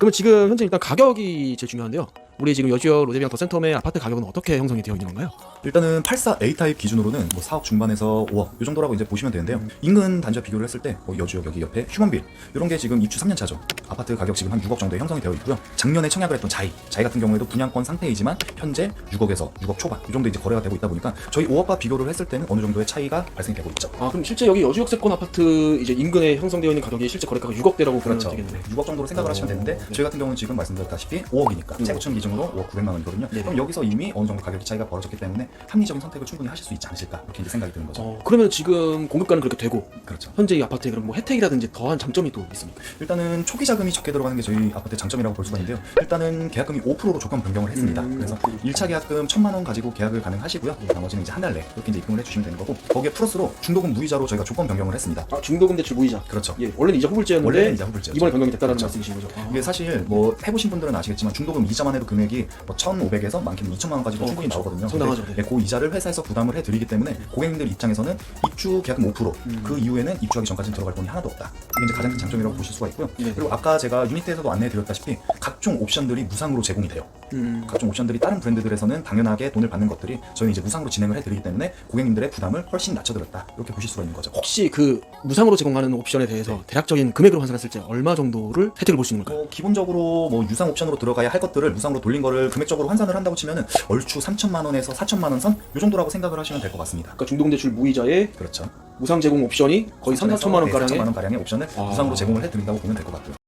그러면 지금 현재 일단 가격이 제일 중요한데요. 우리 지금 여지역 로제비앙 더 센텀의 아파트 가격은 어떻게 형성이 되어 있는 건가요? 일단은 84 A 타입 기준으로는 뭐 4억 중반에서 5억 이 정도라고 이제 보시면 되는데요. 인근 단지와 비교를 했을 때 뭐 여주역 여기 옆에 휴먼빌 이런 게 지금 입주 3년 차죠. 아파트 가격 지금 한 6억 정도에 형성이 되어 있고요. 작년에 청약을 했던 자이, 자이 같은 경우에도 분양권 상태이지만 현재 6억에서 6억 초반 이 정도 이제 거래가 되고 있다 보니까 저희 5억과 비교를 했을 때는 어느 정도의 차이가 발생되고 있죠. 아 그럼 실제 여기 여지역 세권 아파트 이제 인근에 형성되어 있는 가격이 실제 거래가가 6억대라고 보면 그렇죠. 되겠네요. 6억 정도로 생각을 하시면 되는데 저희 같은 경우는 지금 말씀드렸다시피 5억이니까 세구층 기준 으로 5억 900만 원이거든요. 네네. 그럼 여기서 이미 어느 정도 가격 차이가 벌어졌기 때문에 합리적인 선택을 충분히 하실 수 있지 않으실까 이렇게 이제 생각이 드는 거죠. 어, 그러면 지금 공급가는 그렇게 되고 그렇죠. 현재 이 아파트에 그럼 뭐 혜택이라든지 더한 장점이 또 있습니까? 일단은 초기 자금이 적게 들어가는 게 저희 아파트의 장점이라고 볼 수가 있는데요. 일단은 계약금이 5%로 조건 변경을 했습니다. 음, 그래서 5%. 1차 계약금 1천만 원 가지고 계약을 가능하시고요. 나머지는 이제 한 달 내 이렇게 이제 입금을 해주시면 되는 거고 거기에 플러스로 중도금 무이자로 저희가 조건 변경을 했습니다. 아 중도금 대출 무이자. 그렇죠. 예, 원래는 이자 후불제였는데 원래는 이자 후불제였죠. 이번에 변경이 됐다는 그렇죠. 말씀이신 거죠. 아. 이게 사실 뭐 해보신 분들은 아시겠지만 중도금 이자만 해도 금액 이 뭐 1,500에서 많게는 2천만 원까지도 어, 충분히 그렇죠. 나오거든요. 상당하죠. 근데 그 이자를 회사에서 부담을 해드리기 때문에 고객님들 입장에서는 입주 계약금 5%, 음. 그 이후에는 입주하기 전까지는 들어갈 돈이 하나도 없다. 이게 이제 가장 큰 장점이라고 보실 수가 있고요. 네. 그리고 아까 제가 유니트에서도 안내해드렸다시피 각종 옵션들이 무상으로 제공이 돼요. 음. 각종 옵션들이 다른 브랜드들에서는 당연하게 돈을 받는 것들이 저희는 이제 무상으로 진행을 해드리기 때문에 고객님들의 부담을 훨씬 낮춰드렸다. 이렇게 보실 수가 있는 거죠. 혹시 그 무상으로 제공하는 옵션에 대해서 네. 대략적인 금액으로 환산했을 때 얼마 정도를 혜택을 볼 수 있는 걸까요? 뭐 기본적으로 뭐 유상 옵션으로 들어가야 할 것들을 무상으로 돌린 거를 금액적으로 환산을 한다고 치면은 얼추 3천만 원에서 4천만 원선이 정도라고 생각을 하시면 될 것 같습니다. 그러니까 중도금 대출 무이자에 그렇죠. 무상 제공 옵션이 거의 3, 4천만 원 가량의 4천만 원 가량의 옵션을 아. 무상으로 제공을 해드린다고 보면 될 것 같고요.